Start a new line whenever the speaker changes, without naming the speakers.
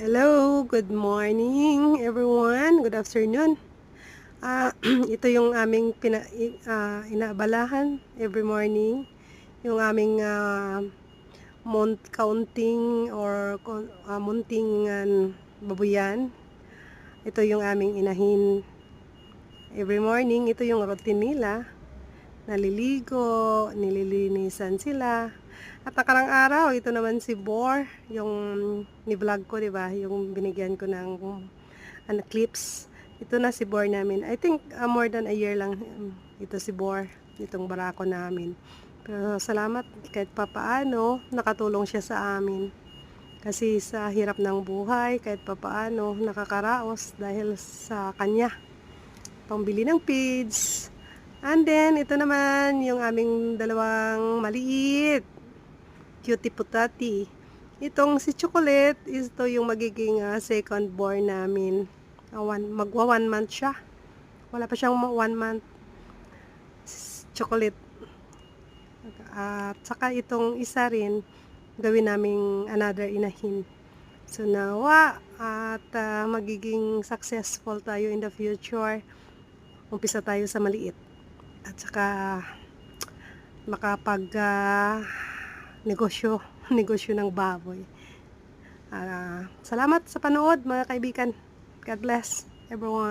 Hello, good morning everyone. Good afternoon. Ah, ito yung aming pina, ah, inaabalahan every morning. Yung aming mount counting or ah, muntingan babuyan. Ito yung aming inahin every morning. Ito yung routine nila. Naliligo, nililinisan sila. At nakarang araw, ito naman si Bor, yung ni-vlog ko, di ba? Yung binigyan ko ng ano, clips. Ito na si Bor namin. I think uh, more than a year lang um, ito si Bor, itong barako namin. Pero salamat kahit papaano, nakatulong siya sa amin. Kasi sa hirap ng buhay, kahit papaano, nakakaraos dahil sa kanya. Pambili ng feeds. And then, ito naman yung aming dalawang maliit cutie putati. Itong si Chocolate, ito yung magiging ah, second born namin. Uh, one, magwa one month siya. Wala pa siyang one month. Chocolate. At saka itong isa rin, gawin naming another inahin. So nawa at ah, magiging successful tayo in the future. Umpisa tayo sa maliit. At saka makapag ah, negosyo, negosyo ng baboy. Ah, salamat sa panood mga kaibigan. God bless everyone.